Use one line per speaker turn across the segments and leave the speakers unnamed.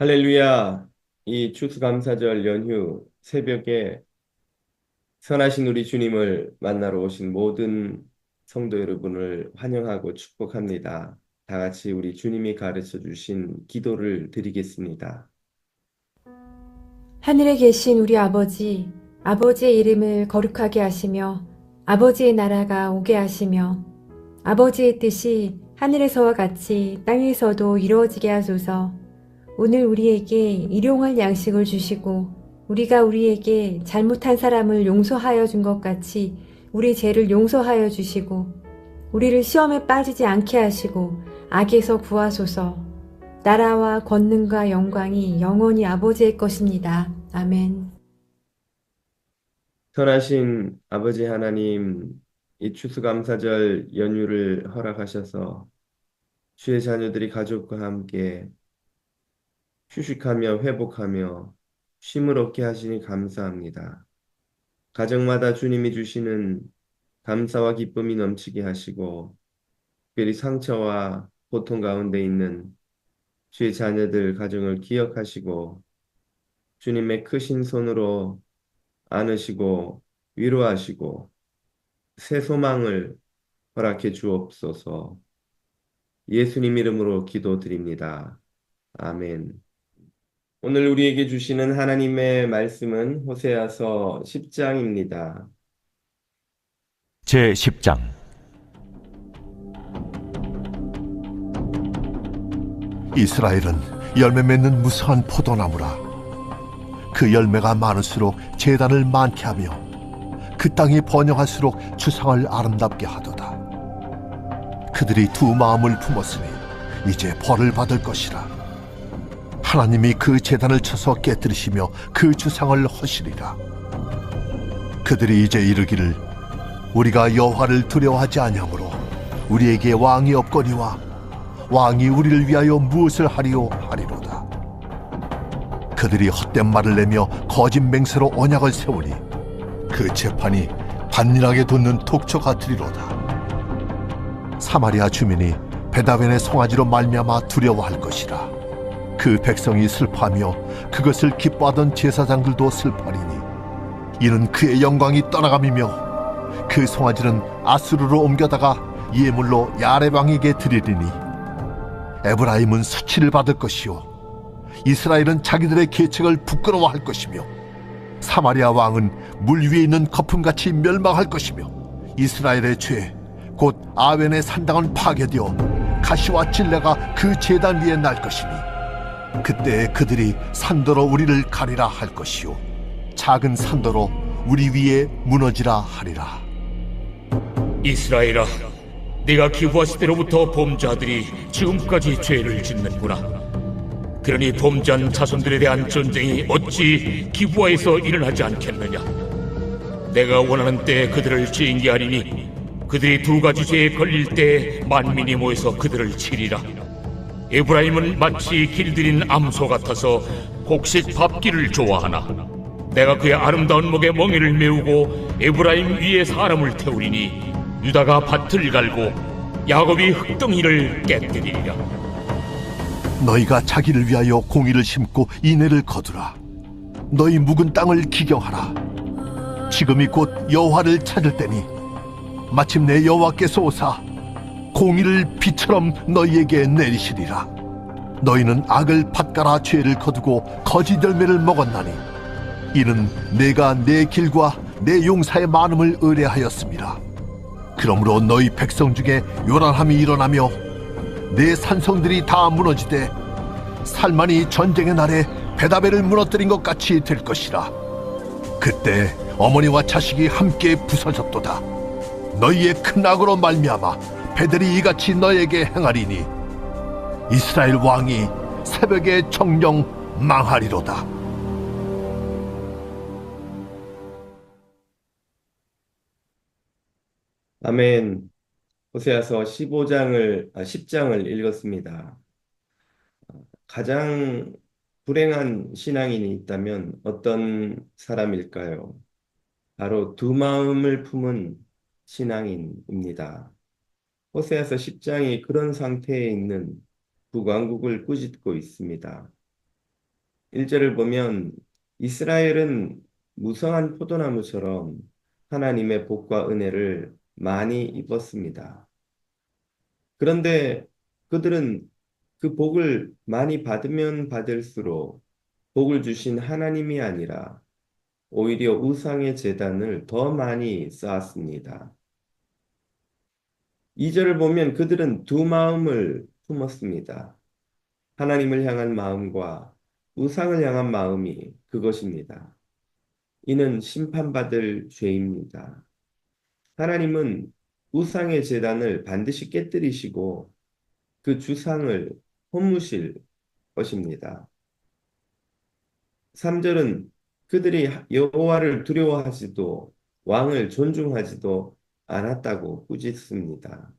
할렐루야. 이 추수감사절 연휴 새벽에 선하신 우리 주님을 만나러 오신 모든 성도 여러분을 환영하고 축복합니다. 다 같이 우리 주님이 가르쳐 주신 기도를 드리겠습니다.
하늘에 계신 우리 아버지, 아버지의 이름을 거룩하게 하시며 아버지의 나라가 오게 하시며 아버지의 뜻이 하늘에서와 같이 땅에서도 이루어지게 하소서. 오늘 우리에게 일용할 양식을 주시고 우리가 우리에게 잘못한 사람을 용서하여 준 것 같이 우리 죄를 용서하여 주시고 우리를 시험에 빠지지 않게 하시고 악에서 구하소서. 나라와 권능과 영광이 영원히 아버지의 것입니다. 아멘.
선하신 아버지 하나님, 이 추수감사절 연휴를 허락하셔서 주의 자녀들이 가족과 함께 휴식하며 회복하며 쉼을 얻게 하시니 감사합니다. 가정마다 주님이 주시는 감사와 기쁨이 넘치게 하시고 특별히 상처와 고통 가운데 있는 주의 자녀들 가정을 기억하시고 주님의 크신 손으로 안으시고 위로하시고 새 소망을 허락해 주옵소서. 예수님 이름으로 기도드립니다. 아멘. 오늘 우리에게 주시는 하나님의 말씀은 호세아서 10장입니다.
제 10장
이스라엘은 열매 맺는 무성한 포도나무라. 그 열매가 많을수록 재단을 많게 하며 그 땅이 번영할수록 추상을 아름답게 하도다. 그들이 두 마음을 품었으니 이제 벌을 받을 것이라. 하나님이 그 재단을 쳐서 깨뜨리시며 그 주상을 허시리라. 그들이 이제 이르기를 우리가 여호와를 두려워하지 아니하므로 우리에게 왕이 없거니와 왕이 우리를 위하여 무엇을 하리오 하리로다. 그들이 헛된 말을 내며 거짓 맹세로 언약을 세우니 그 재판이 반일하게 돋는 독초 같으리로다. 사마리아 주민이 베다벤의 송아지로 말미암아 두려워할 것이라. 그 백성이 슬퍼하며 그것을 기뻐하던 제사장들도 슬퍼하리니 이는 그의 영광이 떠나감이며 그 송아지는 아수르로 옮겨다가 예물로 야레방에게 드리리니 에브라임은 수치를 받을 것이요 이스라엘은 자기들의 계책을 부끄러워할 것이며 사마리아 왕은 물 위에 있는 거품같이 멸망할 것이며 이스라엘의 죄 곧 아웬의 산당은 파괴되어 가시와 찔레가 그 제단 위에 날 것이니 그때 그들이 산도로 우리를 가리라 할 것이요 작은 산도로 우리 위에 무너지라 하리라
이스라엘아, 네가 기부하실 때로부터 범죄자들이 지금까지 죄를 짓는구나. 그러니 범죄한 자손들에 대한 전쟁이 어찌 기부하에서 일어나지 않겠느냐? 내가 원하는 때에 그들을 징계하리니 그들이 두 가지 죄에 걸릴 때 만민이 모여서 그들을 치리라. 에브라임은 마치 길들인 암소 같아서 곡식 밟기를 좋아하나. 내가 그의 아름다운 목에 멍에를 메우고 에브라임 위에 사람을 태우리니 유다가 밭을 갈고 야곱이 흙덩이를 깨뜨리리라.
너희가 자기를 위하여 공의를 심고 인애를 거두라. 너희 묵은 땅을 기경하라. 지금이 곧 여호와를 찾을 때니 마침내 여호와께서 오사 공의를 비처럼 너희에게 내리시리라. 너희는 악을 밭가라 죄를 거두고 거짓 열매를 먹었나니 이는 내가 내 길과 내 용사의 많음을 의뢰하였습니다. 그러므로 너희 백성 중에 요란함이 일어나며 내 산성들이 다 무너지되 살만이 전쟁의 날에 베다벨을 무너뜨린 것 같이 될 것이라. 그때 어머니와 자식이 함께 부서졌도다. 너희의 큰 악으로 말미암아 베델이 이같이 너에게 행하리니 이스라엘 왕이 새벽에 정령 망하리로다
아멘. 호세아서 15장을, 아, 10장을 읽었습니다. 가장 불행한 신앙인이 있다면 어떤 사람일까요? 바로 두 마음을 품은 신앙인입니다. 호세아서 10장이 그런 상태에 있는 북왕국을 꾸짖고 있습니다. 1절을 보면 이스라엘은 무성한 포도나무처럼 하나님의 복과 은혜를 많이 입었습니다. 그런데 그들은 그 복을 많이 받으면 받을수록 복을 주신 하나님이 아니라 오히려 우상의 재단을 더 많이 쌓았습니다. 2절을 보면 그들은 두 마음을 품었습니다. 하나님을 향한 마음과 우상을 향한 마음이 그것입니다. 이는 심판받을 죄입니다. 하나님은 우상의 재단을 반드시 깨뜨리시고 그 주상을 허무실 것입니다. 3절은 그들이 여호와를 두려워하지도 왕을 존중하지도 않았다고 꾸짖습니다.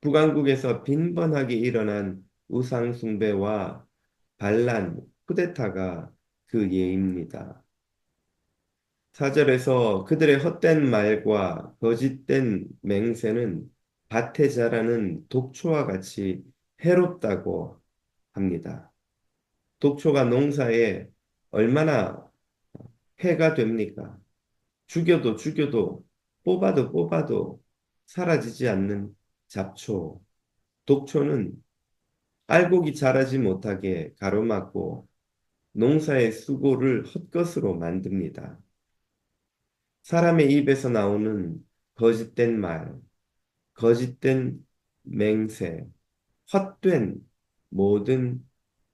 북왕국에서 빈번하게 일어난 우상 숭배와 반란, 쿠데타가 그 예입니다. 4절에서 그들의 헛된 말과 거짓된 맹세는 밭에 자라는 독초와 같이 해롭다고 합니다. 독초가 농사에 얼마나 해가 됩니까? 죽여도 죽여도 뽑아도 뽑아도 사라지지 않는 잡초. 독초는 알곡이 자라지 못하게 가로막고 농사의 수고를 헛것으로 만듭니다. 사람의 입에서 나오는 거짓된 말, 거짓된 맹세, 헛된 모든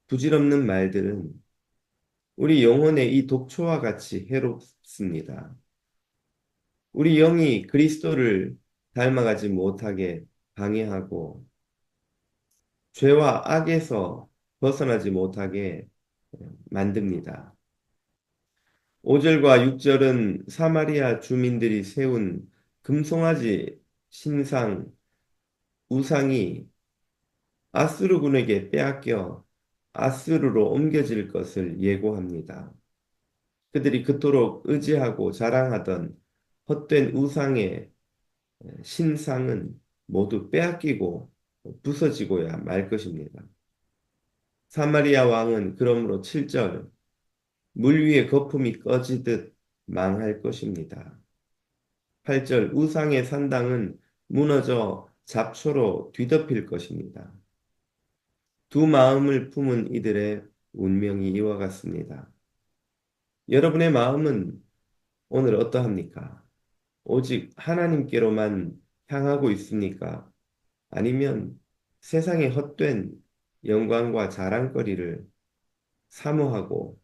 부질없는 말들은 우리 영혼의 이 독초와 같이 해롭습니다. 우리 영이 그리스도를 닮아가지 못하게 방해하고 죄와 악에서 벗어나지 못하게 만듭니다. 5절과 6절은 사마리아 주민들이 세운 금송아지 신상 우상이 아수르군에게 빼앗겨 아수르로 옮겨질 것을 예고합니다. 그들이 그토록 의지하고 자랑하던 헛된 우상의 신상은 모두 빼앗기고 부서지고야 말 것입니다. 사마리아 왕은 그러므로 7절 물 위에 거품이 꺼지듯 망할 것입니다. 8절 우상의 산당은 무너져 잡초로 뒤덮일 것입니다. 두 마음을 품은 이들의 운명이 이와 같습니다. 여러분의 마음은 오늘 어떠합니까? 오직 하나님께로만 향하고 있습니까? 아니면 세상의 헛된 영광과 자랑거리를 사모하고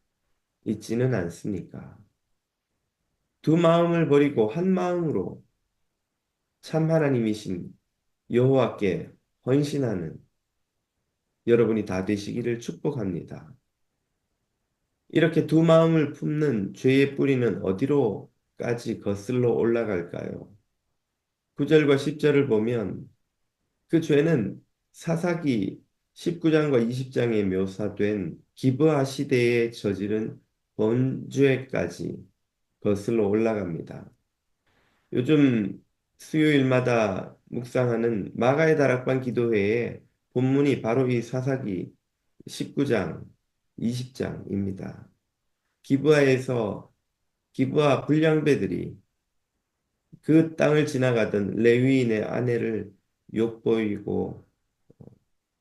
있지는 않습니까? 두 마음을 버리고 한 마음으로 참 하나님이신 여호와께 헌신하는 여러분이 다 되시기를 축복합니다. 이렇게 두 마음을 품는 죄의 뿌리는 어디로 까지 거슬러 올라갈까요? 9절과 10절을 보면 그 죄는 사사기 19장과 20장에 묘사된 기브아 시대에 저지른 범죄까지 거슬러 올라갑니다. 요즘 수요일마다 묵상하는 마가의 다락방 기도회에 본문이 바로 이 사사기 19장, 20장입니다. 기브아에서 기브아 불량배들이 그 땅을 지나가던 레위인의 아내를 욕보이고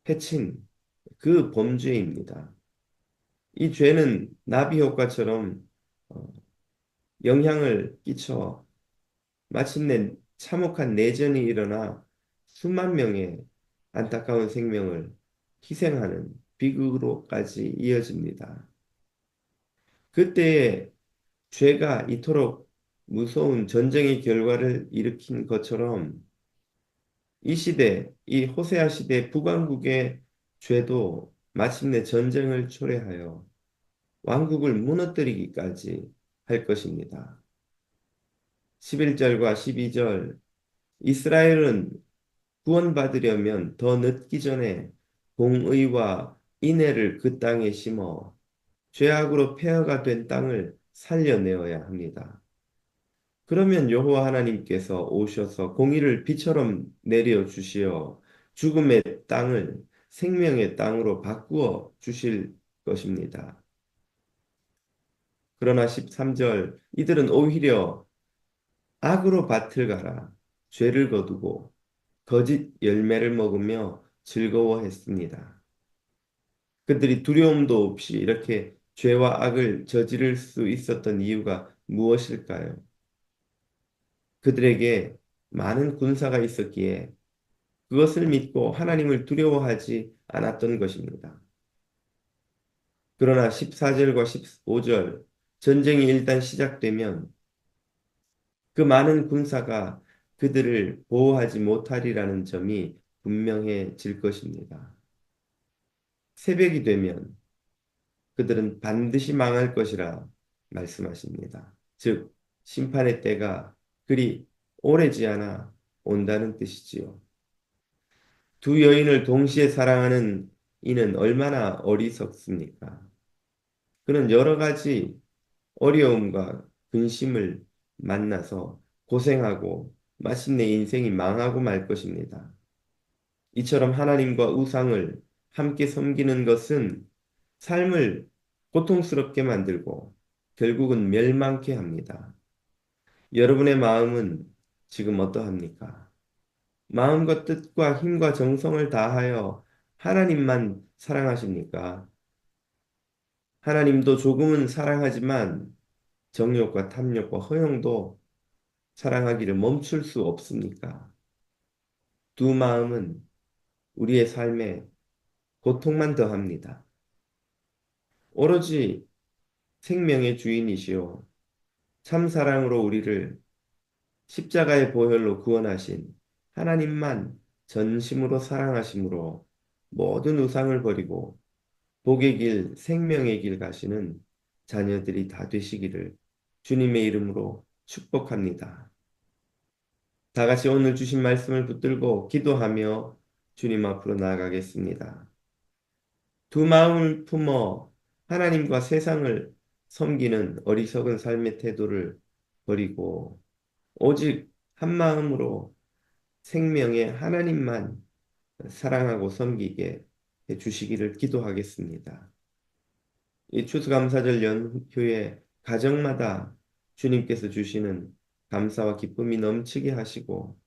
해친 그 범죄입니다. 이 죄는 나비 효과처럼 어, 영향을 끼쳐 마침내 참혹한 내전이 일어나 수만 명의 안타까운 생명을 희생하는 비극으로까지 이어집니다. 그때에 죄가 이토록 무서운 전쟁의 결과를 일으킨 것처럼 이 시대, 이 호세아 시대 북왕국의 죄도 마침내 전쟁을 초래하여 왕국을 무너뜨리기까지 할 것입니다. 11절과 12절 이스라엘은 구원받으려면 더 늦기 전에 공의와 인애를 그 땅에 심어 죄악으로 폐허가 된 땅을 살려내어야 합니다. 그러면 여호와 하나님께서 오셔서 공의를 비처럼 내려 주시어 죽음의 땅을 생명의 땅으로 바꾸어 주실 것입니다. 그러나 13절 이들은 오히려 악으로 밭을 갈아 죄를 거두고 거짓 열매를 먹으며 즐거워했습니다. 그들이 두려움도 없이 이렇게 죄와 악을 저지를 수 있었던 이유가 무엇일까요? 그들에게 많은 군사가 있었기에 그것을 믿고 하나님을 두려워하지 않았던 것입니다. 그러나 14절과 15절 전쟁이 일단 시작되면 그 많은 군사가 그들을 보호하지 못하리라는 점이 분명해질 것입니다. 새벽이 되면 그들은 반드시 망할 것이라 말씀하십니다. 즉, 심판의 때가 그리 오래지 않아 온다는 뜻이지요. 두 여인을 동시에 사랑하는 이는 얼마나 어리석습니까? 그는 여러 가지 어려움과 근심을 만나서 고생하고 마침내 인생이 망하고 말 것입니다. 이처럼 하나님과 우상을 함께 섬기는 것은 삶을 고통스럽게 만들고 결국은 멸망케 합니다. 여러분의 마음은 지금 어떠합니까? 마음과 뜻과 힘과 정성을 다하여 하나님만 사랑하십니까? 하나님도 조금은 사랑하지만 정욕과 탐욕과 허용도 사랑하기를 멈출 수 없습니까? 두 마음은 우리의 삶에 고통만 더합니다. 오로지 생명의 주인이시오. 참 사랑으로 우리를 십자가의 보혈로 구원하신 하나님만 전심으로 사랑하심으로 모든 우상을 버리고 복의 길, 생명의 길 가시는 자녀들이 다 되시기를 주님의 이름으로 축복합니다. 다 같이 오늘 주신 말씀을 붙들고 기도하며 주님 앞으로 나아가겠습니다. 두 마음을 품어 하나님과 세상을 섬기는 어리석은 삶의 태도를 버리고 오직 한 마음으로 생명의 하나님만 사랑하고 섬기게 해 주시기를 기도하겠습니다. 이 추수감사절 연휴에 가정마다 주님께서 주시는 감사와 기쁨이 넘치게 하시고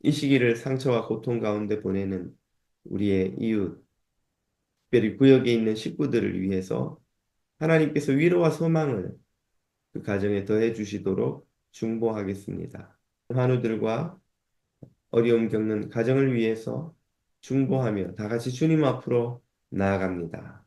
이 시기를 상처와 고통 가운데 보내는 우리의 이웃, 특별히 구역에 있는 식구들을 위해서 하나님께서 위로와 소망을 그 가정에 더해 주시도록 중보하겠습니다. 환우들과 어려움 겪는 가정을 위해서 중보하며 다 같이 주님 앞으로 나아갑니다.